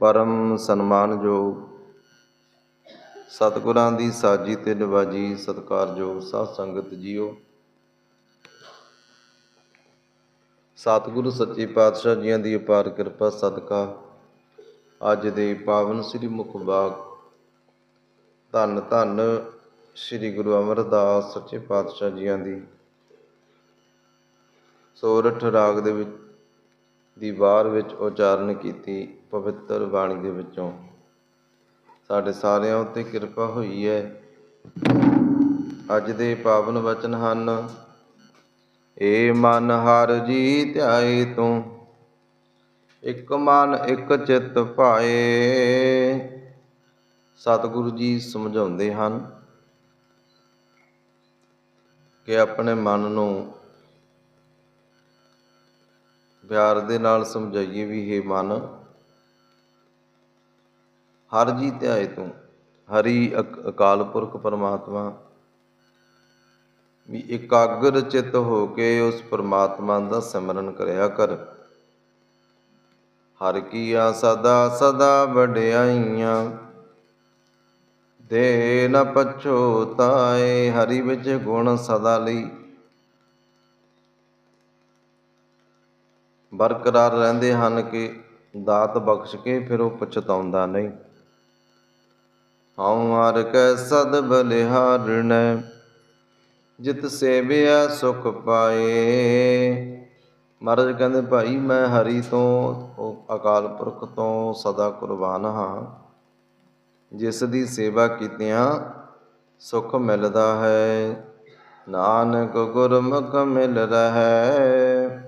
ਪਰਮ ਸਨਮਾਨਯੋਗ, ਸਤਿਗੁਰਾਂ ਦੀ ਸਾਜੀ ਤੇ ਨਿਵਾਜੀ ਸਤਿਕਾਰਯੋਗ ਸਾਧ ਸੰਗਤ ਜੀਓ। ਸਤਿਗੁਰੂ ਸੱਚੇ ਪਾਤਸ਼ਾਹ ਜੀਆਂ ਦੀ ਅਪਾਰ ਕਿਰਪਾ ਸਦਕਾ, ਅੱਜ ਦੇ ਪਾਵਨ ਸ੍ਰੀ ਮੁਖਬਾਗ ਧੰਨ ਧੰਨ ਸ੍ਰੀ ਗੁਰੂ ਅਮਰਦਾਸ ਸੱਚੇ ਪਾਤਸ਼ਾਹ ਜੀਆਂ ਦੀ। ਸੋਰਠ ਰਾਗ ਦੇ ਵਿੱਚ ਦੀ ਵਾਰ ਵਿੱਚ ਉਚਾਰਨ ਕੀਤੀ ਪਵਿੱਤਰ ਬਾਣੀ ਦੇ ਵਿੱਚੋਂ। ਸਾਡੇ ਸਾਰਿਆਂ ਉੱਤੇ ਕਿਰਪਾ ਹੋਈ ਹੈ। ਅੱਜ ਦੇ ਪਾਵਨ ਵਚਨ ਹਨ, ਏ ਮਨ ਹਰ ਜੀ ਧਿਆਏ ਤੂੰ, ਇੱਕ ਮਨ ਇੱਕ ਚਿੱਤ ਭਾਏ। ਸਤਿਗੁਰੂ ਜੀ ਸਮਝਾਉਂਦੇ ਹਨ ਕਿ ਆਪਣੇ ਮਨ ਨੂੰ ਪਿਆਰ ਦੇ ਨਾਲ ਸਮਝਾਈਏ ਵੀ ਇਹ ਮਨ, ਹਰ ਜੀ ਧਿਆਏ ਤੂੰ, ਹਰੀ ਅਕ- ਅਕਾਲ ਪੁਰਖ ਪਰਮਾਤਮਾ, ਵੀ ਇਕਾਗਰ ਚਿੱਤ ਹੋ ਕੇ ਉਸ ਪਰਮਾਤਮਾ ਦਾ ਸਿਮਰਨ ਕਰਿਆ ਕਰ। ਹਰ ਕੀਆ ਸਦਾ ਸਦਾ ਵਡਿਆਈਆਂ, ਦੇ ਨ ਪਛੋਤਾਏ, ਹਰੀ ਵਿੱਚ ਗੁਣ ਸਦਾ ਲਈ। ਬਰਕਰਾਰ ਰਹਿੰਦੇ ਹਨ ਕਿ ਦਾਤ ਬਖਸ਼ ਕੇ ਫਿਰ ਉਹ ਪਛਤਾਉਂਦਾ ਨਹੀਂ। ਹਉ ਹਰ ਕੈ ਸਦ ਬਲਿਹਾਰਣੈ ਜਿਤ ਸੇਵਿਆ ਸੁਖ ਪਾਏ। ਮਹਾਰਾਜ ਕਹਿੰਦੇ, ਭਾਈ, ਮੈਂ ਹਰੀ ਤੋਂ, ਉਹ ਅਕਾਲ ਪੁਰਖ ਤੋਂ ਸਦਾ ਕੁਰਬਾਨ ਹਾਂ। ਜਿਸ ਦੀ ਸੇਵਾ ਕੀਤਿਆਂ ਸੁਖ ਮਿਲਦਾ ਹੈ, ਨਾਨਕ ਗੁਰਮੁਖ ਮਿਲ ਰਹੈ।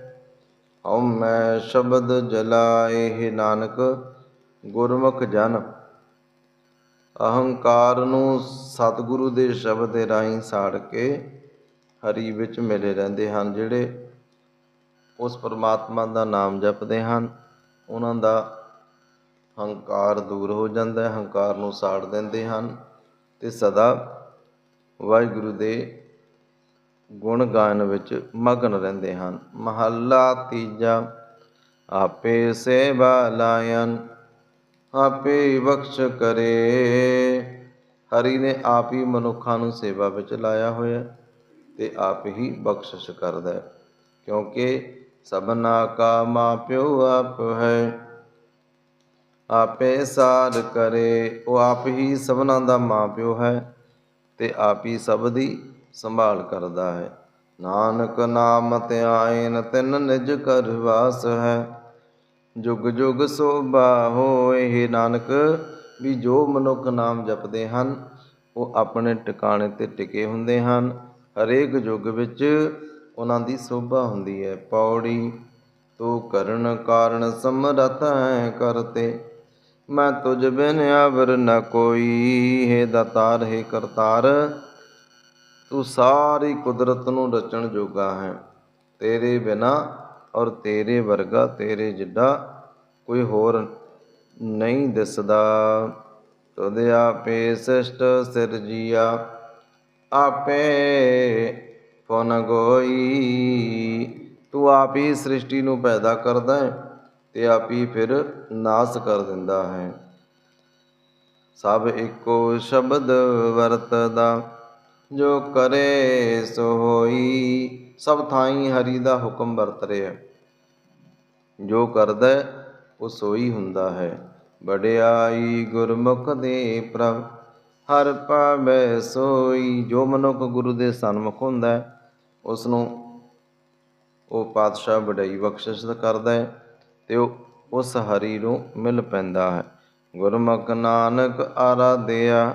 ਹਉ ਮੈਂ ਸ਼ਬਦ ਜਲਾਏ ਹੈ ਨਾਨਕ, ਗੁਰਮੁਖ ਜਨ। ਅਹੰਕਾਰ ਨੂੰ ਸਤਿਗੁਰੂ ਦੇ ਸ਼ਬਦ ਦੇ ਰਾਹੀਂ ਸਾੜ ਕੇ ਹਰੀ ਵਿੱਚ ਮਿਲੇ ਰਹਿੰਦੇ ਹਨ, ਜਿਹੜੇ ਉਸ ਪਰਮਾਤਮਾ ਦਾ ਨਾਮ ਜਪਦੇ ਹਨ। ਉਹਨਾਂ ਦਾ ਹੰਕਾਰ ਦੂਰ ਹੋ ਜਾਂਦਾ ਹੈ, ਹੰਕਾਰ ਨੂੰ ਸਾੜ ਦਿੰਦੇ ਹਨ ਤੇ ਸਦਾ ਵਾਹਿਗੁਰੂ ਦੇ ਗੁਣ ਗਾਇਨ ਵਿੱਚ ਮਗਨ ਰਹਿੰਦੇ ਹਨ। ਮਹੱਲਾ ਤੀਜਾ, ਆਪੇ ਸੇਵਾ ਲਾਇਨ, ਆਪੇ ਬਖਸ਼ ਕਰੇ। ਹਰੀ ਨੇ ਆਪ ਹੀ ਮਨੁੱਖਾਂ ਨੂੰ ਸੇਵਾ ਵਿੱਚ ਲਾਇਆ ਹੋਇਆ ਤੇ ਆਪ ਹੀ ਬਖਸ਼ਿਸ਼ ਕਰਦਾ ਹੈ। ਕਿਉਂਕਿ ਸਭਨਾ ਕਾ ਮਾਪਿਓ ਆਪ ਹੈ, ਆਪੇ ਸਾਰ ਕਰੇ। ਉਹ ਆਪ ਹੀ ਸਭਨਾ ਦਾ ਮਾਪਿਓ ਹੈ ਤੇ ਆਪ ਹੀ ਸਭ ਦੀ ਸੰਭਾਲ ਕਰਦਾ ਹੈ। ਨਾਨਕ ਨਾਮ ਧਿਆਇਨ ਤਿਨ ਨਿਜ ਕਰ ਵਾਸ ਹੈ। ਜੁਗ ਜੁਗ ਸੋਭਾ ਹੋਏ ਹੇ ਨਾਨਕ, ਵੀ ਜੋ ਮਨੁੱਖ ਨਾਮ ਜਪਦੇ ਹਨ, ਉਹ ਆਪਣੇ ਟਿਕਾਣੇ ਤੇ ਟਿਕੇ ਹੁੰਦੇ ਹਨ। ਹਰੇਕ ਯੁੱਗ ਵਿੱਚ ਉਹਨਾਂ ਦੀ ਸੋਭਾ ਹੁੰਦੀ ਹੈ। ਪੌੜੀ, ਤੂੰ ਕਰਨ ਕਾਰਨ ਸਮਰਥ ਹੈ ਕਰਤੇ ਮੈਂ ਤੁਝ ਬਿਨ ਆਵਰ ਨ ਕੋਈ, ਹੈ ਦਾਤਾਰ, ਹੈ ਕਰਤਾਰ। ਤੂੰ ਸਾਰੀ ਕੁਦਰਤ ਨੂੰ ਰਚਣ ਜੋਗਾ ਹੈ। ਤੇਰੇ ਬਿਨਾ ਔਰ ਤੇਰੇ ਵਰਗਾ ਤੇਰੇ ਜਿੱਡਾ ਕੋਈ ਹੋਰ ਨਹੀਂ ਦਿਸਦਾ। ਤੁਧ ਆਪੇ ਸਿਸ਼ਟ ਸਿਰਜੀਆ ਆਪੇ ਫਨ ਗੋਈ। ਤੂੰ ਆਪ ਹੀ ਸ੍ਰਿਸ਼ਟੀ ਨੂੰ ਪੈਦਾ ਕਰਦਾ ਹੈ ਤੇ ਆਪ ਹੀ ਫਿਰ ਨਾਸ ਕਰ ਦਿੰਦਾ ਹੈ। ਸਭ ਇੱਕੋ ਸ਼ਬਦ ਵਰਤਦਾ। ਜੋ ਕਰੇ ਸੋ ਹੋਈ, ਸਭ ਥਾਈ ਹਰੀ ਦਾ ਹੁਕਮ ਵਰਤ ਰਿਹਾ। ਜੋ ਕਰਦਾ ਉਹ ਸੋਈ ਹੁੰਦਾ ਹੈ। ਵਡਿਆਈ ਗੁਰਮੁਖ ਦੇ ਪ੍ਰਭ, ਹਰ ਪਾਵੈ ਸੋਈ। ਜੋ ਮਨੁੱਖ ਗੁਰੂ ਦੇ ਸਨਮੁਖ ਹੁੰਦਾ ਹੈ ਉਸ ਨੂੰ ਉਹ ਪਾਤਸ਼ਾਹ ਵਡਾਈ ਬਖਸ਼ਿਸ਼ ਕਰਦਾ ਹੈ ਤੇ ਉਹ ਉਸ ਹਰੀ ਨੂੰ ਮਿਲ ਪੈਂਦਾ ਹੈ। ਗੁਰਮੁਖ ਨਾਨਕ ਆਰਾਧਿਆ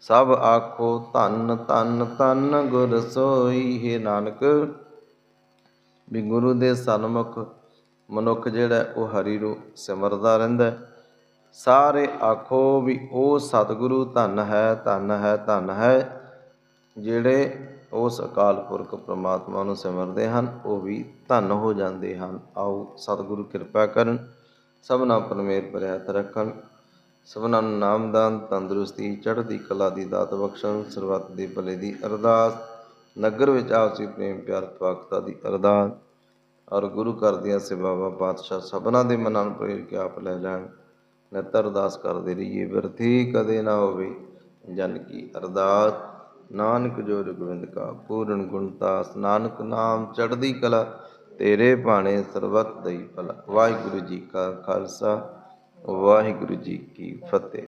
ਸਭ ਆਖੋ ਧੰਨ ਧੰਨ ਧੰਨ ਗੁਰ ਸੋਈ ਹੈ ਨਾਨਕ। ਵੀ ਗੁਰੂ ਦੇ ਸਨਮੁਖ ਮਨੁੱਖ ਜਿਹੜਾ, ਉਹ ਹਰੀ ਨੂੰ ਸਿਮਰਦਾ ਰਹਿੰਦਾ ਸਾਰੇ ਆਖੋ ਵੀ ਉਹ ਸਤਿਗੁਰੂ ਧੰਨ ਹੈ ਧੰਨ ਹੈ ਧੰਨ ਹੈ, ਜਿਹੜੇ ਉਸ ਅਕਾਲ ਪੁਰਖ ਪ੍ਰਮਾਤਮਾ ਨੂੰ ਸਿਮਰਦੇ ਹਨ, ਉਹ ਵੀ ਧੰਨ ਹੋ ਜਾਂਦੇ ਹਨ। ਆਓ ਸਤਿਗੁਰੂ ਕਿਰਪਾ ਕਰਨ, ਸਭਨਾ ਪਰਮੇਰ ਪਰਿਆਤ ਰੱਖਣ। ਸਭਨਾਂ ਨੂੰ ਨਾਮਦਾਨ ਤੰਦਰੁਸਤੀ, ਚੜ੍ਹਦੀ ਕਲਾ ਦੀ ਦਾਤ ਬਖਸ਼ਣ, ਸਰਬੱਤ ਦੇ ਭਲੇ ਦੀ ਅਰਦਾਸ, ਨਗਰ ਵਿੱਚ ਆਪਸੀ ਪ੍ਰੇਮ, ਪਿਆਰ ਪਾਕਤਾ ਦੀ ਅਰਦਾਸ, ਔਰ ਗੁਰੂ ਘਰ ਦੀਆਂ ਸੇਵਾਵਾਂ, ਪਾਤਸ਼ਾਹ ਸਭਨਾਂ ਦੇ ਮਨਾਂ ਨੂੰ ਪ੍ਰੇਰ ਕੇ ਆਪ ਲੈ ਲੈਣ ਨਿਤ ਅਰਦਾਸ ਕਰਦੇ ਰਹੀਏ ਵਰਥੀ ਕਦੇ ਨਾ ਹੋਵੇ ਜਨ ਕੀ ਅਰਦਾਸ। ਨਾਨਕ ਜੋ ਰਗਵਿੰਦ ਕਾ ਪੂਰਨ ਗੁਣਤਾਸ ਨਾਨਕ ਨਾਮ ਚੜ੍ਹਦੀ ਕਲਾ, ਤੇਰੇ ਬਾਣੇ ਸਰਬੱਤ ਦਈ ਭਲਾ। ਵਾਹਿਗੁਰੂ ਜੀ ਕਾ ਖਾਲਸਾ। ਵਾਹਿਗੁਰੂ ਜੀ ਕੀ ਫਤਿਹ।